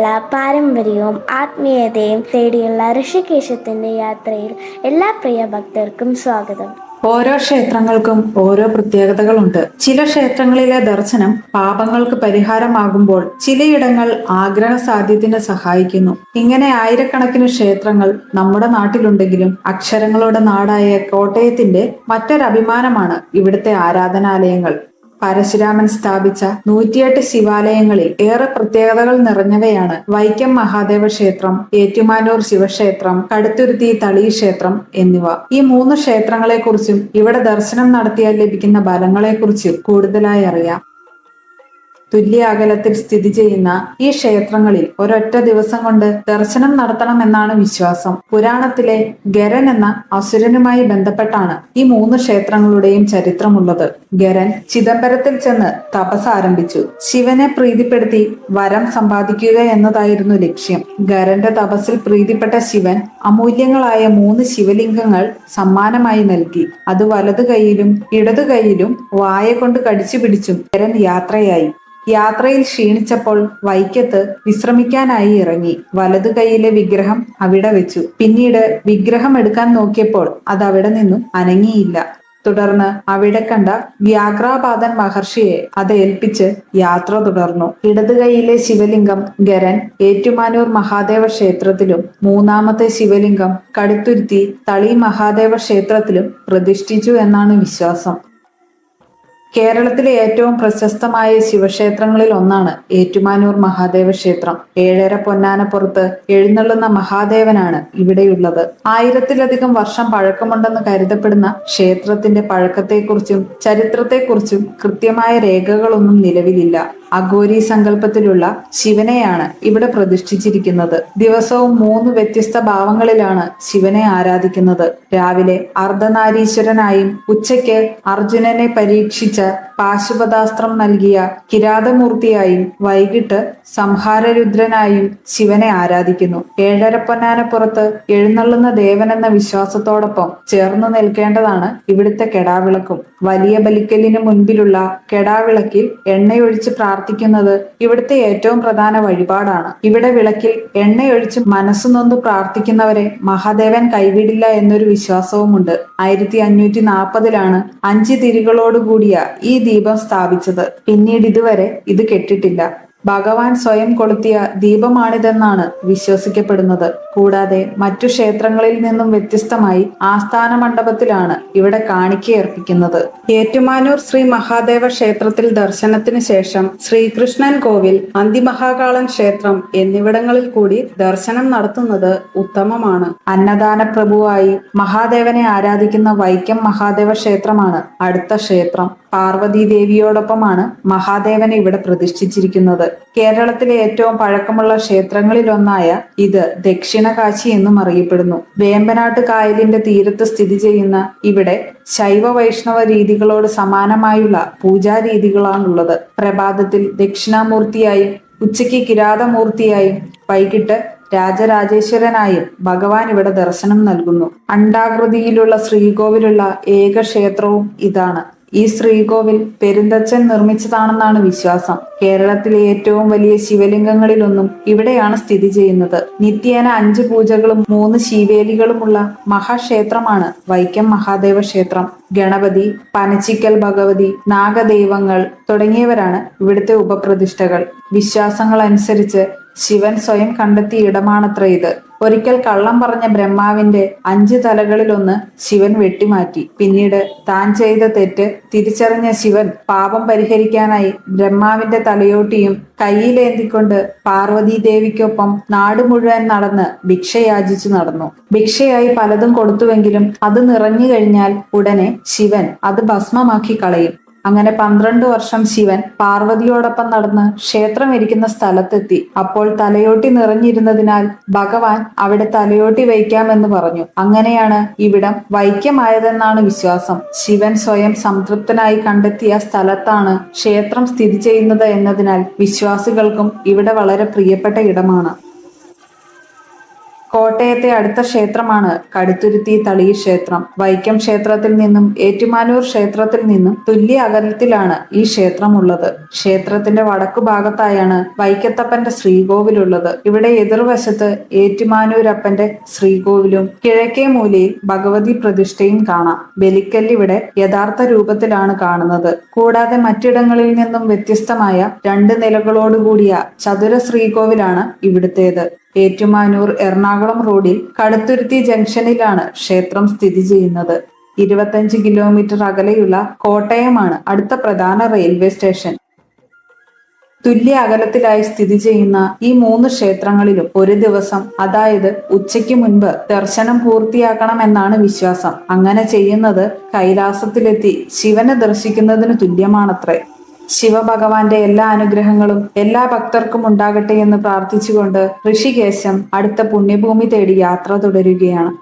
നിന്നുള്ള പാരമ്പര്യവും ആത്മീയതയും തേടിയുള്ള ഋഷികേശത്തിന്റെ യാത്രയിൽ എല്ലാ പ്രിയ ഭക്തർക്കും സ്വാഗതം. ഓരോ ക്ഷേത്രങ്ങൾക്കും ഓരോ പ്രത്യേകതകളുണ്ട്. ചില ക്ഷേത്രങ്ങളിലെ ദർശനം പാപങ്ങൾക്ക് പരിഹാരമാകുമ്പോൾ ചിലയിടങ്ങൾ ആഗ്രഹ സാധ്യത്തിന് സഹായിക്കുന്നു. ഇങ്ങനെ ആയിരക്കണക്കിന് ക്ഷേത്രങ്ങൾ നമ്മുടെ നാട്ടിലുണ്ടെങ്കിലും അക്ഷരങ്ങളുടെ നാടായ കോട്ടയത്തിന്റെ മറ്റൊരഭിമാനമാണ് ഇവിടുത്തെ ആരാധനാലയങ്ങൾ. പരശുരാമൻ സ്ഥാപിച്ച നൂറ്റിയെട്ട് ശിവാലയങ്ങളിൽ ഏറെ പ്രത്യേകതകൾ നിറഞ്ഞവയാണ് വൈക്കം മഹാദേവ ക്ഷേത്രം ഏറ്റുമാനൂർ ശിവക്ഷേത്രം കടുത്തുരുത്തി തളി ക്ഷേത്രം എന്നിവ. ഈ മൂന്ന് ക്ഷേത്രങ്ങളെക്കുറിച്ചും ഇവിടെ ദർശനം നടത്തിയാൽ ലഭിക്കുന്ന ഫലങ്ങളെക്കുറിച്ചും കൂടുതലായി അറിയാം. തുല്യ അകലത്തിൽ സ്ഥിതി ചെയ്യുന്ന ഈ ക്ഷേത്രങ്ങളിൽ ഒരൊറ്റ ദിവസം കൊണ്ട് ദർശനം നടത്തണമെന്നാണ് വിശ്വാസം. പുരാണത്തിലെ ഗരൻ എന്ന അസുരനുമായി ബന്ധപ്പെട്ടാണ് ഈ മൂന്ന് ക്ഷേത്രങ്ങളുടെയും ചരിത്രമുള്ളത്. ഗരൻ ചിദംബരത്തിൽ ചെന്ന് തപസ് ആരംഭിച്ചു. ശിവനെ പ്രീതിപ്പെടുത്തി വരം സമ്പാദിക്കുക എന്നതായിരുന്നു ലക്ഷ്യം. ഗരന്റെ തപസ്സിൽ പ്രീതിപ്പെട്ട ശിവൻ അമൂല്യങ്ങളായ മൂന്ന് ശിവലിംഗങ്ങൾ സമ്മാനമായി നൽകി. അത് വലതു കൈയിലും ഇടതു കൈയിലും വായ കൊണ്ട് കടിച്ചു പിടിച്ചും ഗരൻ യാത്രയായി. യാത്രയിൽ ക്ഷീണിച്ചപ്പോൾ വൈക്കത്ത് വിശ്രമിക്കാനായി ഇറങ്ങി. വലതു കൈയിലെ വിഗ്രഹം അവിടെ വെച്ചു. പിന്നീട് വിഗ്രഹം എടുക്കാൻ നോക്കിയപ്പോൾ അത് അവിടെ നിന്നും അനങ്ങിയില്ല. തുടർന്ന് അവിടെ കണ്ട വ്യാഘ്രാപാദൻ മഹർഷിയെ അത് ഏൽപ്പിച്ച് യാത്ര തുടർന്നു. ഇടതു കൈയിലെ ശിവലിംഗം ഗരൻ ഏറ്റുമാനൂർ മഹാദേവ ക്ഷേത്രത്തിലും മൂന്നാമത്തെ ശിവലിംഗം കടുത്തുരുത്തി തളി മഹാദേവ ക്ഷേത്രത്തിലും പ്രതിഷ്ഠിച്ചു എന്നാണ് വിശ്വാസം. കേരളത്തിലെ ഏറ്റവും പ്രശസ്തമായ ശിവക്ഷേത്രങ്ങളിൽ ഒന്നാണ് ഏറ്റുമാനൂർ മഹാദേവ ക്ഷേത്രം. ഏഴര പൊന്നാനപ്പുറത്ത് എഴുന്നള്ളുന്ന മഹാദേവനാണ് ഇവിടെയുള്ളത്. ആയിരത്തിലധികം വർഷം പഴക്കമുണ്ടെന്ന് കരുതപ്പെടുന്ന ക്ഷേത്രത്തിന്റെ പഴക്കത്തെക്കുറിച്ചും ചരിത്രത്തെക്കുറിച്ചും കൃത്യമായ രേഖകളൊന്നും നിലവിലില്ല. അഘോരി സങ്കല്പത്തിലുള്ള ശിവനെയാണ് ഇവിടെ പ്രതിഷ്ഠിച്ചിരിക്കുന്നത്. ദിവസവും മൂന്ന് വ്യത്യസ്ത ഭാവങ്ങളിലാണ് ശിവനെ ആരാധിക്കുന്നത്. രാവിലെ അർദ്ധനാരീശ്വരനായും ഉച്ചയ്ക്ക് അർജുനനെ പരീക്ഷിച്ച പാശുപതാസ്ത്രം നൽകിയ കിരാതമൂർത്തിയായും വൈകിട്ട് സംഹാരരുദ്രനായും ശിവനെ ആരാധിക്കുന്നു. ഏഴരപ്പൊന്നാനപ്പുറത്ത് എഴുന്നള്ളുന്ന ദേവനെന്ന വിശ്വാസത്തോടൊപ്പം ചേർന്ന് നിൽക്കേണ്ടതാണ് ഇവിടുത്തെ കെടാവിളക്കും. വലിയ ബലിക്കലിന് മുൻപിലുള്ള കെടാവിളക്കിൽ എണ്ണയൊഴിച്ച് പ്രാർത്ഥിക്കുന്നത് ഇവിടുത്തെ ഏറ്റവും പ്രധാന വഴിപാടാണ്. ഇവിടെ വിളക്കിൽ എണ്ണയൊഴിച്ച് മനസ്സുനൊന്ന് പ്രാർത്ഥിക്കുന്നവരെ മഹാദേവൻ കൈവിടില്ല എന്നൊരു വിശ്വാസവുമുണ്ട്. ആയിരത്തി അഞ്ഞൂറ്റി നാൽപ്പതിലാണ് അഞ്ച് തിരികളോടുകൂടിയ ഈ ദീപം സ്ഥാപിച്ചത്. പിന്നീട് ഇതുവരെ ഇത് കെട്ടിട്ടില്ല. ഭഗവാൻ സ്വയം കൊളുത്തിയ ദീപമാണിതെന്നാണ് വിശ്വസിക്കപ്പെടുന്നത്. കൂടാതെ മറ്റു ക്ഷേത്രങ്ങളിൽ നിന്നും വ്യത്യസ്തമായി ആസ്ഥാന മണ്ഡപത്തിലാണ് ഇവിടെ കാണിക്കയർപ്പിക്കുന്നത് ഏറ്റുമാനൂർ ശ്രീ മഹാദേവ ക്ഷേത്രത്തിൽ ദർശനത്തിന് ശേഷം ശ്രീകൃഷ്ണൻ കോവിൽ അന്തിമഹാകാളൻ ക്ഷേത്രം എന്നിവിടങ്ങളിൽ കൂടി ദർശനം നടത്തുന്നത് ഉത്തമമാണ്. അന്നദാന പ്രഭുവായി മഹാദേവനെ ആരാധിക്കുന്ന വൈക്കം മഹാദേവ ക്ഷേത്രമാണ് അടുത്ത ക്ഷേത്രം. പാർവതി ദേവിയോടൊപ്പമാണ് മഹാദേവനെ ഇവിടെ പ്രതിഷ്ഠിച്ചിരിക്കുന്നത്. കേരളത്തിലെ ഏറ്റവും പഴക്കമുള്ള ക്ഷേത്രങ്ങളിലൊന്നായ ഇത് ദക്ഷിണ കാശി എന്നും അറിയപ്പെടുന്നു. വേമ്പനാട്ട് കായലിന്റെ തീരത്ത് സ്ഥിതി ചെയ്യുന്ന ഇവിടെ ശൈവ വൈഷ്ണവ രീതികളോട് സമാനമായുള്ള പൂജാരീതികളാണുള്ളത്. പ്രഭാതത്തിൽ ദക്ഷിണാമൂർത്തിയായും ഉച്ചയ്ക്ക് കിരാതമൂർത്തിയായും വൈകിട്ട് രാജരാജേശ്വരനായും ഭഗവാൻ ഇവിടെ ദർശനം നൽകുന്നു. അണ്ടാകൃതിയിലുള്ള ശ്രീകോവിലുള്ള ഏക ക്ഷേത്രവും ഇതാണ്. ഈ ശ്രീകോവിൽ പെരുന്തച്ഛൻ നിർമ്മിച്ചതാണെന്നാണ് വിശ്വാസം. കേരളത്തിലെ ഏറ്റവും വലിയ ശിവലിംഗങ്ങളിലൊന്നും ഇവിടെയാണ് സ്ഥിതി ചെയ്യുന്നത്. നിത്യേന അഞ്ച് പൂജകളും മൂന്ന് ശിവേലികളുമുള്ള മഹാക്ഷേത്രമാണ് വൈക്കം മഹാദേവ ക്ഷേത്രം. ഗണപതി പനച്ചിക്കൽ ഭഗവതി നാഗദൈവങ്ങൾ തുടങ്ങിയവരാണ് ഇവിടുത്തെ ഉപപ്രതിഷ്ഠകൾ. വിശ്വാസങ്ങൾ അനുസരിച്ച് ശിവൻ സ്വയം കണ്ടെത്തിയ ഇടമാണത്ര ഇത്. ഒരിക്കൽ കള്ളം പറഞ്ഞ ബ്രഹ്മാവിന്റെ അഞ്ച് തലകളിലൊന്ന് ശിവൻ വെട്ടിമാറ്റി. പിന്നീട് താൻ ചെയ്ത തെറ്റ് തിരിച്ചറിഞ്ഞ ശിവൻ പാപം പരിഹരിക്കാനായി ബ്രഹ്മാവിന്റെ തലയോട്ടിയും കയ്യിലേന്തിക്കൊണ്ട് പാർവതി ദേവിക്കൊപ്പം നാട് മുഴുവൻ നടന്ന് ഭിക്ഷയാചിച്ചു നടന്നു. ഭിക്ഷയായി പലതും കൊടുത്തുവെങ്കിലും അത് നിറഞ്ഞു കഴിഞ്ഞാൽ ഉടനെ ശിവൻ അത് ഭസ്മമാക്കി കളയും. അങ്ങനെ പന്ത്രണ്ട് വർഷം ശിവൻ പാർവതിയോടൊപ്പം നടന്ന് ക്ഷേത്രം ഇരിക്കുന്ന സ്ഥലത്തെത്തി. അപ്പോൾ തലയോട്ടി നിറഞ്ഞിരുന്നതിനാൽ ഭഗവാൻ അവിടെ തലയോട്ടി വയ്ക്കാമെന്ന് പറഞ്ഞു. അങ്ങനെയാണ് ഇവിടം വൈക്യമായതെന്നാണ് വിശ്വാസം. ശിവൻ സ്വയം സംതൃപ്തനായി കണ്ടെത്തിയ സ്ഥലത്താണ് ക്ഷേത്രം സ്ഥിതി ചെയ്യുന്നത് എന്നതിനാൽ വിശ്വാസികൾക്കും ഇവിടെ വളരെ പ്രിയപ്പെട്ട ഇടമാണ്. കോട്ടയത്തെ അടുത്ത ക്ഷേത്രമാണ് കടുത്തുരുത്തി തളി ക്ഷേത്രം. വൈക്കം ക്ഷേത്രത്തിൽ നിന്നും ഏറ്റുമാനൂർ ക്ഷേത്രത്തിൽ നിന്നും തുല്യ അകലത്തിലാണ് ഈ ക്ഷേത്രം ഉള്ളത് ക്ഷേത്രത്തിന്റെ വടക്കു ഭാഗത്തായാണ് വൈക്കത്തപ്പന്റെ ശ്രീകോവിലുള്ളത്. ഇവിടെ എതിർവശത്ത് ഏറ്റുമാനൂരപ്പന്റെ ശ്രീകോവിലും കിഴക്കേ മൂലയിൽ ഭഗവതി പ്രതിഷ്ഠയും കാണാം. ബലിക്കല്ല് ഇവിടെ യഥാർത്ഥ രൂപത്തിലാണ് കാണുന്നത്. കൂടാതെ മറ്റിടങ്ങളിൽ നിന്നും വ്യത്യസ്തമായ രണ്ട് നിലകളോടുകൂടിയ ചതുര ശ്രീകോവിലാണ് ഇവിടുത്തേത്. ഏറ്റുമാനൂർ എറണാകുളം റോഡിൽ കടുത്തുരുത്തി ജംഗ്ഷനിലാണ് ക്ഷേത്രം സ്ഥിതി ചെയ്യുന്നത്. ഇരുപത്തഞ്ച് കിലോമീറ്റർ അകലെയുള്ള കോട്ടയമാണ് അടുത്ത പ്രധാന റെയിൽവേ സ്റ്റേഷൻ. തുല്യ അകലത്തിലായി സ്ഥിതി ചെയ്യുന്ന ഈ മൂന്ന് ക്ഷേത്രങ്ങളിലും ഒരു ദിവസം അതായത് ഉച്ചയ്ക്ക് മുൻപ് ദർശനം പൂർത്തിയാക്കണമെന്നാണ് വിശ്വാസം. അങ്ങനെ ചെയ്യുന്നത് കൈലാസത്തിലെത്തി ശിവനെ ദർശിക്കുന്നതിന് തുല്യമാണത്രേ. ശിവഭഗവാന്റെ എല്ലാ അനുഗ്രഹങ്ങളും എല്ലാ ഭക്തർക്കും ഉണ്ടാകട്ടെ എന്ന് പ്രാർത്ഥിച്ചുകൊണ്ട് ഋഷികേശം അടുത്ത പുണ്യഭൂമി തേടി യാത്ര തുടരുകയാണ്.